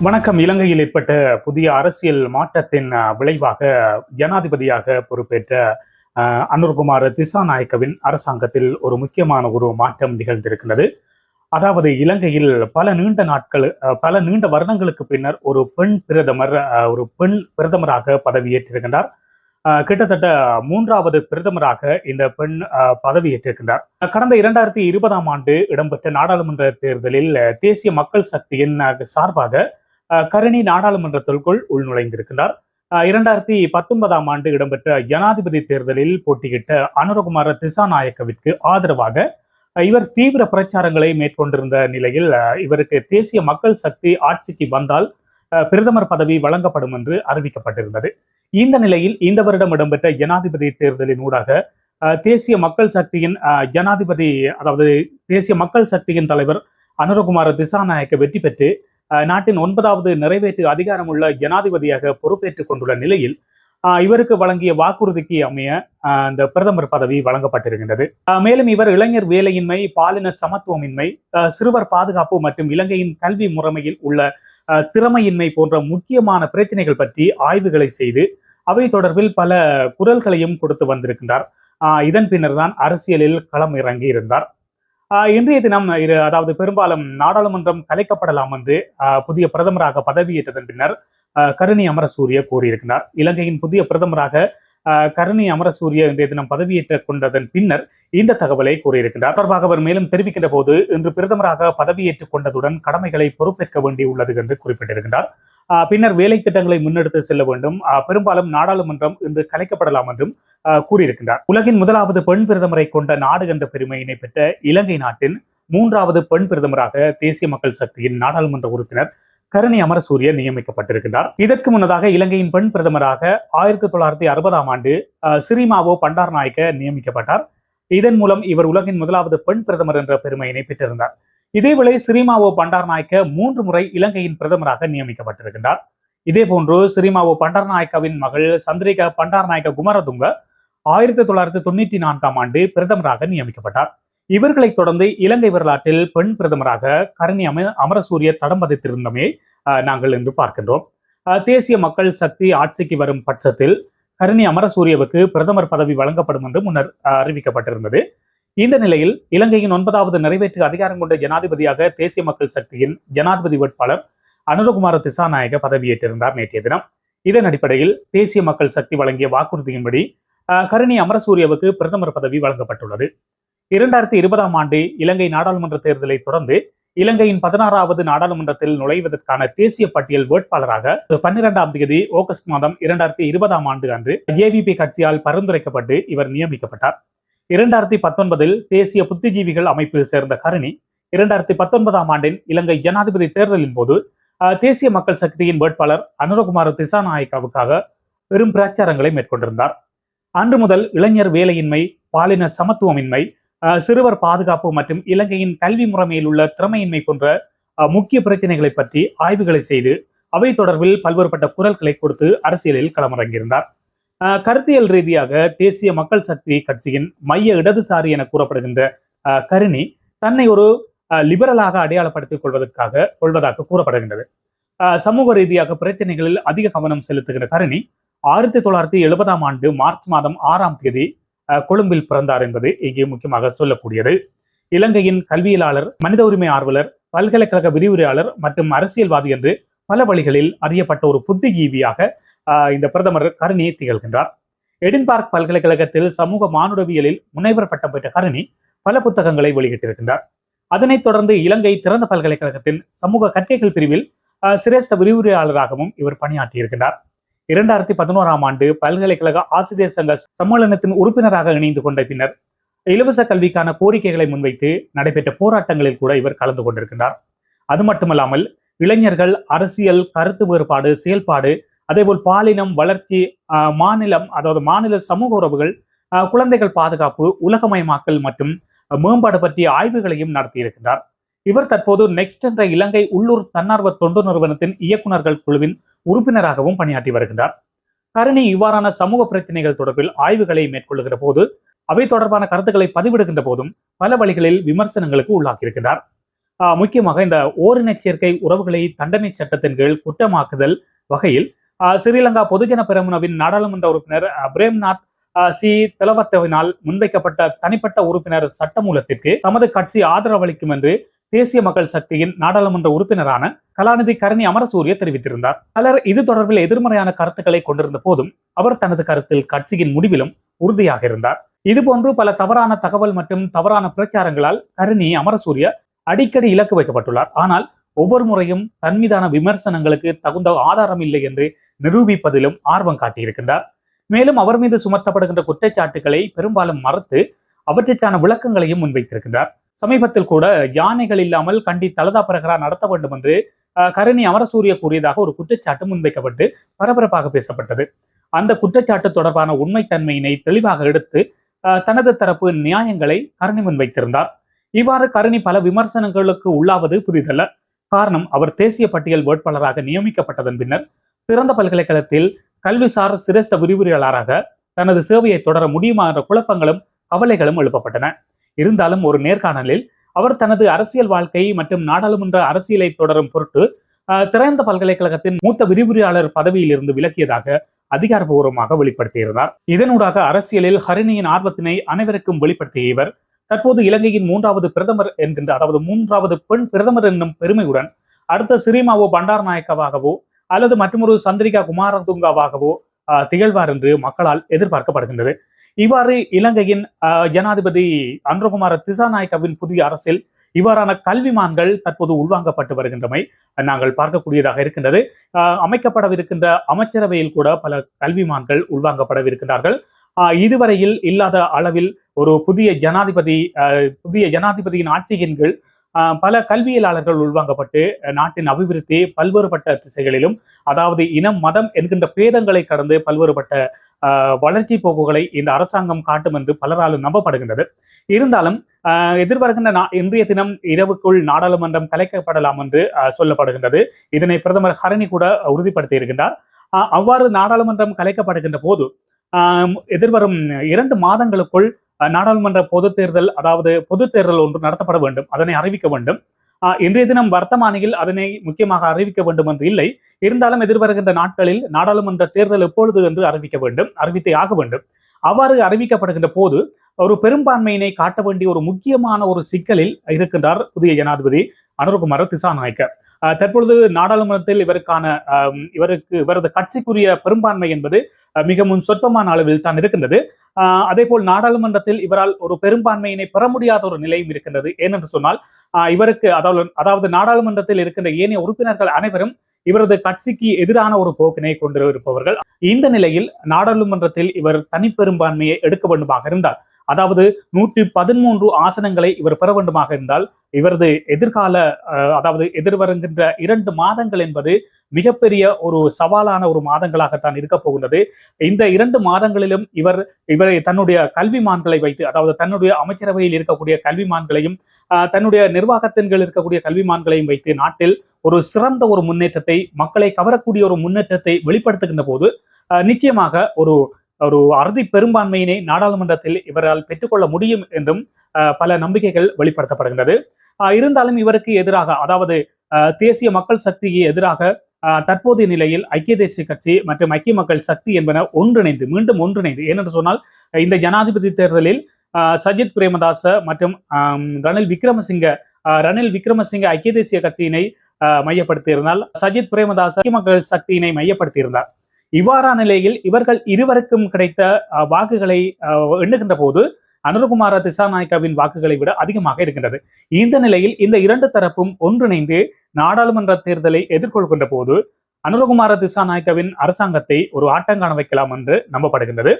வணக்கம். இலங்கையில் ஏற்பட்ட புதிய அரசியல் மாற்றத்தின் விளைவாக ஜனாதிபதியாக பொறுப்பேற்ற அஹ், அனுர்குமார் திசாநாயக்கவின் அரசாங்கத்தில் ஒரு முக்கியமான ஒரு மாற்றம் நிகழ்ந்திருக்கிறது. அதாவது இலங்கையில் பல நீண்ட நாட்கள் பல நீண்ட வருடங்களுக்கு பின்னர் ஒரு பெண் பிரதமர் ஒரு பெண் பிரதமராக பதவியேற்றிருக்கின்றார். கிட்டத்தட்ட மூன்றாவது பிரதமராக இந்த பெண் பதவியேற்றிருக்கின்றார். கடந்த இரண்டாயிரத்தி இருபதாம் ஆண்டு இடம்பெற்ற நாடாளுமன்ற தேர்தலில் தேசிய மக்கள் சக்தியின் சார்பாக கரணி நாடாளுமன்றத்திற்குள் உள்நுழைந்திருக்கிறார். இரண்டாயிரத்தி பத்தொன்பதாம் ஆண்டு இடம்பெற்ற ஜனாதிபதி தேர்தலில் போட்டியிட்ட அனுரகுமார திசாநாயக்கவிற்கு ஆதரவாக இவர் தீவிர பிரச்சாரங்களை மேற்கொண்டிருந்த நிலையில் இவருக்கு தேசிய மக்கள் சக்தி ஆட்சிக்கு வந்தால் அஹ், பிரதமர் பதவி வழங்கப்படும் என்று அறிவிக்கப்பட்டிருந்தது. இந்த நிலையில் இந்த வருடம் இடம்பெற்ற ஜனாதிபதி தேர்தலின் ஊடாக அஹ், தேசிய மக்கள் சக்தியின் அஹ், ஜனாதிபதி அதாவது தேசிய மக்கள் சக்தியின் தலைவர் அனுரகுமார திசாநாயக்க வெற்றி பெற்று நாட்டின் ஒன்பதாவது நிறைவேற்று அதிகாரமுள்ள ஜனாதிபதியாக பொறுப்பேற்றுக் கொண்டுள்ள நிலையில் இவருக்கு வழங்கிய வாக்குறுதிக்கு அமைய இந்த பிரதமர் பதவி வழங்கப்பட்டிருக்கின்றது. மேலும் இவர் இளைஞர் வேலையின்மை பாலின சமத்துவமின்மை அஹ், சிறுவர் பாதுகாப்பு மற்றும் இலங்கையின் கல்வி முறைமையில் உள்ள திறமையின்மை போன்ற முக்கியமான பிரச்சனைகள் பற்றி ஆய்வுகளை செய்து அவை தொடர்பில் பல குரல்களையும் கொடுத்து வந்திருக்கின்றார். இதன் பின்னர் தான் அரசியலில் களம் இறங்கி இருந்தார் இன்றைய தினம் இரு அதாவது பெரும்பாலும் நாடாளுமன்றம் கலைக்கப்படலாம் என்று ஆஹ் புதிய பிரதமராக பதவியேற்றதன் பின்னர் ஆஹ் கருணி அமரசூரிய கூறியிருக்கிறார். இலங்கையின் புதிய பிரதமராக கருணி அமரசூரிய இன்றைய தினம் பதவியேற்றுக் கொண்டதன் பின்னர் இந்த தகவலை கூறியிருக்கிறார் தொடர்பாக அவர் மேலும் தெரிவிக்கின்ற போது இன்று பிரதமராக பதவியேற்றுக் கொண்டதுடன் கடமைகளை பொறுப்பேற்க வேண்டியுள்ளது என்று குறிப்பிட்டிருக்கிறார் பின்னர் வேலை திட்டங்களை முன்னெடுத்து செல்ல வேண்டும். பெரும்பாலும் நாடாளுமன்றம் இன்று கலைக்கப்படலாம் என்றும் கூறியிருக்கிறார் உலகின் முதலாவது பெண் பிரதமரை கொண்ட நாடு என்ற பெருமையினை பெற்ற இலங்கை நாட்டின் மூன்றாவது பெண் பிரதமராக தேசிய மக்கள் சக்தியின் நாடாளுமன்ற உறுப்பினர் கருணி அமரசூரிய நியமிக்கப்பட்டிருக்கிறார் இதற்கு முன்னதாக இலங்கையின் பெண் பிரதமராக ஆயிரத்தி தொள்ளாயிரத்தி அறுபதாம் ஆண்டு சிறிமாவோ பண்டார் நாயக்க நியமிக்கப்பட்டார். இதன் மூலம் இவர் உலகின் முதலாவது பெண் பிரதமர் என்ற பெருமையினை பெற்றிருந்தார். இதேவேளை சிறிமாவோ பண்டார்நாயக்க மூன்று முறை இலங்கையின் பிரதமராக நியமிக்கப்பட்டிருக்கின்றார். இதேபோன்று சிறிமாவோ பண்டார்நாயக்காவின் மகள் சந்திரிகா பண்டார்நாயக்க குமரதுங்க ஆயிரத்தி தொள்ளாயிரத்தி தொண்ணூற்றி நான்காம் ஆண்டு பிரதமராக நியமிக்கப்பட்டார். இவர்களைத் தொடர்ந்து இலங்கை வரலாற்றில் பெண் பிரதமராக கருணி அம அமரசூரிய தடம் பதித்திருந்தமே நாங்கள் இன்று பார்க்கின்றோம். அஹ், தேசிய மக்கள் சக்தி ஆட்சிக்கு வரும் பட்சத்தில் கருணி அமரசூரியவுக்கு பிரதமர் பதவி வழங்கப்படும் என்று முன்னர் அறிவிக்கப்பட்டிருந்தது. இந்த நிலையில் இலங்கையின் ஒன்பதாவது நிறைவேற்று அதிகாரம் கொண்ட ஜனாதிபதியாக தேசிய மக்கள் சக்தியின் ஜனாதிபதி வேட்பாளர் அனுரகுமார திசாநாயக பதவியேற்றிருந்தார் நேற்றைய தினம். இதன் அடிப்படையில் தேசிய மக்கள் சக்தி வழங்கிய வாக்குறுதியின்படி கருணி அமரசூரியவுக்கு பிரதமர் பதவி வழங்கப்பட்டுள்ளது. இரண்டாயிரத்தி இருபதாம் ஆண்டு இலங்கை நாடாளுமன்ற தேர்தலை தொடர்ந்து இலங்கையின் பதினாறாவது நாடாளுமன்றத்தில் நுழைவதற்கான தேசிய பட்டியல் வேட்பாளராக பன்னிரெண்டாம் தேதி ஆகஸ்ட் மாதம் இரண்டாயிரத்தி இருபதாம் ஆண்டு அன்று ஏபிபி கட்சியால் பரிந்துரைக்கப்பட்டு இவர் நியமிக்கப்பட்டார். இரண்டாயிரத்தி பத்தொன்பதில் தேசிய புத்திஜீவிகள் அமைப்பில் சேர்ந்த கருணி இரண்டாயிரத்தி பத்தொன்பதாம் ஆண்டின் இலங்கை ஜனாதிபதி தேர்தலின் போது தேசிய மக்கள் சக்தியின் வேட்பாளர் அனுரகுமார் திசாநாயக்காவுக்காக பெரும் பிரச்சாரங்களை மேற்கொண்டிருந்தார். அன்று முதல் இளைஞர் வேலையின்மை பாலின சமத்துவமின்மை சிறுவர் பாதுகாப்பு மற்றும் இலங்கையின் கல்வி முறைமையில் உள்ள திறமையின்மை போன்ற முக்கிய பிரச்சனைகளை பற்றி ஆய்வுகளை செய்து அவை தொடர்பில் பல்வேறுபட்ட குரல்களை கொடுத்து அரசியலில் களமிறங்கியிருந்தார். கருத்தியல் ரீதியாக தேசிய மக்கள் சக்தி கட்சியின் மைய இடதுசாரி என கூறப்படுகின்ற அஹ், கருணி தன்னை ஒரு அஹ், லிபரலாக அடையாளப்படுத்திக் கொள்வதற்காக கொள்வதாக கூறப்படுகின்றது. சமூக ரீதியாக பிரச்சனைகளில் அதிக கவனம் செலுத்துகிற கருணி ஆயிரத்தி தொள்ளாயிரத்தி எழுபதாம் ஆண்டு மார்ச் மாதம் ஆறாம் தேதி கொழும்பில் பிறந்தார் என்பது இங்கே முக்கியமாக சொல்லக்கூடியது. இலங்கையின் கல்வியலாளர் மனித உரிமை ஆர்வலர் பல்கலைக்கழக விரிவுரையாளர் மற்றும் அரசியல்வாதி என்று பல வழிகளில் அறியப்பட்ட ஒரு புத்திஜீவியாக இந்த பிரதமர் கருணி திகழ்கின்றார். எடின்பார்க் பல்கலைக்கழகத்தில் சமூக மானுடவியலில் முனைவர் பட்டம் பெற்ற கருணி பல புத்தகங்களை வெளியிட்டிருக்கின்றார். அதனைத் தொடர்ந்து இலங்கை திறந்த பல்கலைக்கழகத்தின் சமூக கற்கைகள் பிரிவில் சிரேஷ்ட விரிவுரையாளராகவும் இவர் பணியாற்றியிருக்கிறார் இரண்டாயிரத்தி பதினோராம் ஆண்டு பல்கலைக்கழக ஆசிரியர் சங்க சம்மேளனத்தின் உறுப்பினராக இணைந்து கொண்ட பின்னர் இலவச கல்விக்கான கோரிக்கைகளை முன்வைத்து நடைபெற்ற போராட்டங்களில் கூட இவர் கலந்து கொண்டிருக்கிறார் அது மட்டுமல்லாமல் இளைஞர்கள் அரசியல் கருத்து வேறுபாடு செயல்பாடு அதேபோல் பாலினம் வளர்ச்சி ஆஹ், மாநிலம் அதாவது மாநில சமூக உறவுகள் ஆஹ், குழந்தைகள் பாதுகாப்பு உலகமயமாக்கல் மற்றும் மேம்பாடு பற்றிய ஆய்வுகளையும் நடத்தியிருக்கிறார் இவர் தற்போது நெக்ஸ்ட் என்ற இலங்கை உள்ளூர் தன்னார்வ தொண்டு நிறுவனத்தின் இயக்குநர்கள் குழுவின் உறுப்பினராகவும் பணியாற்றி வருகின்றார். கருணி இவ்வாறான சமூக பிரச்சனைகள் தொடர்பில் ஆய்வுகளை மேற்கொள்ளுகிற போது அவை தொடர்பான கருத்துக்களை பதிவிடுகின்ற போதும் பல வழிகளில் விமர்சனங்களுக்கு உள்ளாக்கியிருக்கிறார் ஆஹ் முக்கியமாக இந்த ஓரின சேர்க்கை உறவுகளை தண்டனை சட்டத்தின் கீழ் குற்றமாக்குதல் வகையில் ஆஹ் ஸ்ரீலங்கா பொதுஜன பெரமுனவின் நாடாளுமன்ற உறுப்பினர் பிரேம்நாத் சி. தலவத்தவினால் முன்வைக்கப்பட்ட தனிப்பட்ட உறுப்பினர் சட்டமூலத்திற்கு தமது கட்சி ஆதரவளிக்கும் என்று தேசிய மக்கள் சக்தியின் நாடாளுமன்ற உறுப்பினரான கலாநிதி கரணி அமரசூரிய தெரிவித்திருந்தார். பலர் இது தொடர்பில் எதிர்மறையான கருத்துக்களை கொண்டிருந்த போதும் அவர் தனது கருத்தில் கட்சியின் முடிவிலும் உறுதியாக இருந்தார். இதுபோன்று பல தவறான தகவல் மற்றும் தவறான பிரச்சாரங்களால் கருணி அமரசூரிய அடிக்கடி இலக்கு வைக்கப்பட்டுள்ளார். ஆனால் ஒவ்வொரு முறையும் தன் மீதான விமர்சனங்களுக்கு தகுந்த ஆதாரம் இல்லை என்று நிரூபிப்பதிலும் ஆர்வம் காட்டியிருக்கின்றார். மேலும் அவர் மீது சுமத்தப்படுகின்ற குற்றச்சாட்டுகளை பெரும்பாலும் மறுத்து அவற்றிற்கான விளக்கங்களையும் முன்வைத்திருக்கின்றார். சமீபத்தில் கூட யானைகள் இல்லாமல் கண்டி தலதா பிரகரா நடத்த வேண்டும் என்று கருணி அமரசூரிய கூறியதாக ஒரு குற்றச்சாட்டு முன்வைக்கப்பட்டு பரபரப்பாக பேசப்பட்டது. அந்த குற்றச்சாட்டு தொடர்பான உண்மைத்தன்மையினை தெளிவாக எடுத்து அஹ், தனது தரப்பு நியாயங்களை கருணி முன்வைத்திருந்தார். இவ்வாறு கருணி பல விமர்சனங்களுக்கு உள்ளாவது புதிதல்ல. காரணம் அவர் தேசிய பட்டியல் வேட்பாளராக நியமிக்கப்பட்டதன் பின்னர் திறந்த பல்கலைக்கழகத்தில் கல்விசார் சிரேஷ்ட விரிவுரையாளராக தனது சேவையை தொடர முடியுமா என்ற குழப்பங்களும் கவலைகளும் எழுப்பப்பட்டன. இருந்தாலும் ஒரு நேர்காணலில் அவர் தனது அரசியல் வாழ்க்கை மற்றும் நாடாளுமன்ற அரசியலை தொடரும் பொருட்டு திறந்த பல்கலைக்கழகத்தின் மூத்த விரிவுரையாளர் பதவியில் இருந்து விலக்கியதாக அதிகாரபூர்வமாக வெளிப்படுத்தியிருந்தார். இதனூடாக அரசியலில் ஹரிணியின் ஆர்வத்தினை அனைவருக்கும் வெளிப்படுத்திய இவர் தற்போது இலங்கையின் மூன்றாவது பிரதமர் என்கின்ற அதாவது மூன்றாவது பெண் பிரதமர் என்னும் பெருமையுடன் அடுத்த சிறிமாவோ பண்டார் நாயக்கவாகவோ அல்லது மற்றொரு சந்திரிகா குமாரதுங்காவாகவோ திகழ்வார் என்று மக்களால் எதிர்பார்க்கப்படுகின்றது. இவ்வாறு இலங்கையின் ஆஹ், ஜனாதிபதி அன்றகுமார திசாநாயக்கவின் புதிய அரசில் இவ்வாறான கல்விமான்கள் தற்போது உள்வாங்கப்பட்டு வருகின்றமை நாங்கள் பார்க்கக்கூடியதாக இருக்கின்றது. அமைக்கப்படவிருக்கின்ற அமைச்சரவையில் கூட பல கல்விமான்கள் உள்வாங்கப்படவிருக்கின்றார்கள். ஆஹ், இதுவரையில் இல்லாத அளவில் ஒரு புதிய ஜனாதிபதி புதிய ஜனாதிபதியின் ஆட்சியின் கீழ் ஆஹ், பல கல்வியலாளர்கள் உள்வாங்கப்பட்டு நாட்டின் அபிவிருத்தி பல்வேறுபட்ட திசைகளிலும் அதாவது இனம் மதம் என்கின்ற பேதங்களை கடந்து பல்வேறுபட்ட வளர்ச்சி போக்குகளை இந்த அரசாங்கம் காட்டும் என்று பலராலும் நம்பப்படுகின்றது. இருந்தாலும் எதிர்வருகின்ற நா- இன்றைய தினம் இரவுக்குள் நாடாளுமன்றம் கலைக்கப்படலாம் என்று சொல்லப்படுகின்றது. இதனை பிரதமர் ஹரணி கூட உறுதிப்படுத்தி இருக்கின்றார். அவ்வாறு நாடாளுமன்றம் கலைக்கப்படுகின்ற போது ஆஹ், எதிர்வரும் இரண்டு மாதங்களுக்குள் நாடாளுமன்ற பொதுத் தேர்தல் அதாவது பொதுத் தேர்தல் ஒன்று நடத்தப்பட வேண்டும். அதனை அறிவிக்க வேண்டும். இன்றைய தினம் வர்த்தமானியில் அதனை முக்கியமாக அறிவிக்க வேண்டும் என்று இல்லை. இருந்தாலும் எதிர்வருகின்ற நாட்களில் நாடாளுமன்ற தேர்தல் எப்பொழுது என்று அறிவிக்க வேண்டும் அறிவித்தே ஆக வேண்டும். அவ்வாறு அறிவிக்கப்படுகின்ற போது ஒரு பெரும்பான்மையினை காட்ட வேண்டிய ஒரு முக்கியமான ஒரு சிக்கலில் இருக்கின்றார் புதிய ஜனாதிபதி அனுர்குமார திசாநாயக்கர். ஆஹ், தற்பொழுது நாடாளுமன்றத்தில் இவருக்கான இவருக்கு இவரது கட்சிக்குரிய பெரும்பான்மை என்பது மிகவும் சொற்பமான அளவில் தான் இருக்கின்றது. ஆஹ், அதே போல் நாடாளுமன்றத்தில் இவரால் ஒரு பெரும்பான்மையினை பெற முடியாத ஒரு நிலையும் இருக்கின்றது. ஏனென்று சொன்னால் இவருக்கு அதாவது அதாவது நாடாளுமன்றத்தில் இருக்கின்ற ஏனைய உறுப்பினர்கள் அனைவரும் இவரது கட்சிக்கு எதிரான ஒரு போக்கினை கொண்டிருப்பவர்கள். இந்த நிலையில் நாடாளுமன்றத்தில் இவர் தனிப்பெரும்பான்மையை எடுக்க வேண்டுமாக இருந்தார். அதாவது நூற்றி பதிமூன்று ஆசனங்களை இவர் பெற வேண்டுமாக இருந்தால் இவரது எதிர்கால அதாவது எதிர்வருகின்ற இரண்டு மாதங்கள் என்பது மிகப்பெரிய ஒரு சவாலான ஒரு மாதங்களாகத்தான் இருக்க போகின்றது. இந்த இரண்டு மாதங்களிலும் இவர் இவரை தன்னுடைய கல்விமான்களை வைத்து அதாவது தன்னுடைய அமைச்சரவையில் இருக்கக்கூடிய கல்விமான்களையும் தன்னுடைய நிர்வாகத்தின் கீழ் இருக்கக்கூடிய கல்விமான்களையும் வைத்து நாட்டில் ஒரு சிறந்த ஒரு முன்னேற்றத்தை மக்களை கவரக்கூடிய ஒரு முன்னேற்றத்தை வெளிப்படுத்துகின்ற போது நிச்சயமாக ஒரு ஒரு அறுதி பெரும்பான்மையினை நாடாளுமன்றத்தில் இவரால் பெற்றுக்கொள்ள முடியும் என்றும் பல நம்பிக்கைகள் வெளிப்படுத்தப்படுகின்றது. இருந்தாலும் இவருக்கு எதிராக அதாவது ஆஹ், தேசிய மக்கள் சக்திக்கு எதிராக தற்போதைய நிலையில் ஐக்கிய தேசிய கட்சி மற்றும் ஐக்கிய மக்கள் சக்தி என்பன ஒன்றிணைந்து மீண்டும் ஒன்றிணைந்து ஏனென்று சொன்னால் இந்த ஜனாதிபதி தேர்தலில் ஆஹ், சஜித் பிரேமதாச மற்றும் ரணில் விக்ரமசிங்க ரணில் விக்ரமசிங்க ஐக்கிய தேசிய கட்சியினை மையப்படுத்தியிருந்தால் சஜித் பிரேமதாச மக்கள் சக்தியினை மையப்படுத்தியிருந்தார். இவ்வாறான நிலையில் இவர்கள் இருவருக்கும் கிடைத்த வாக்குகளை ஆஹ், எண்ணுகின்ற போது அனுரகுமார திசாநாயக்காவின் வாக்குகளை விட அதிகமாக இருக்கின்றது. இந்த நிலையில் இந்த இரண்டு தரப்பும் ஒன்றிணைந்து நாடாளுமன்ற தேர்தலை எதிர்கொள்கின்ற போது அனுரகுமார திசாநாயக்கவின் அரசாங்கத்தை ஒரு ஆட்டங்காண வைக்கலாம் என்று நம்பப்படுகின்றது.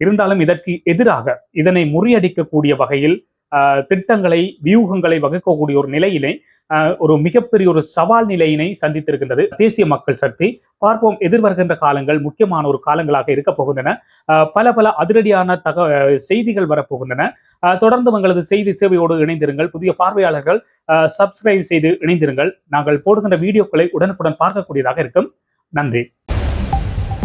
இருந்தாலும் இதற்கு எதிராக இதனை முறியடிக்கக்கூடிய வகையில் ஆஹ், திட்டங்களை வியூகங்களை வகுக்கக்கூடிய ஒரு நிலையிலே ஒரு மிகப்பெரிய ஒரு சவால் நிலையினை சந்தித்திருக்கின்றது. தேசிய மக்கள் சக்தி. பார்ப்போம் எதிர்வருகின்ற காலங்கள் முக்கியமான ஒரு காலங்களாக இருக்க போகின்றன. பல பல அதிரடியான தக செய்திகள் வரப்போகின்றன. ஆஹ், தொடர்ந்து உங்களது செய்தி சேவையோடு இணைந்திருங்கள். புதிய பார்வையாளர்கள் சப்ஸ்கிரைப் செய்து இணைந்திருங்கள். நாங்கள் போடுகின்ற வீடியோக்களை உடனுக்குடன் பார்க்கக்கூடியதாக இருக்கும். நன்றி.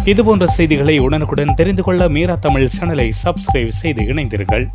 இதுபோன்ற செய்திகளை உடனுக்குடன் தெரிந்து கொள்ள மீரா தமிழ் சேனலை சப்ஸ்கிரைப் செய்து இணைந்திருங்கள்.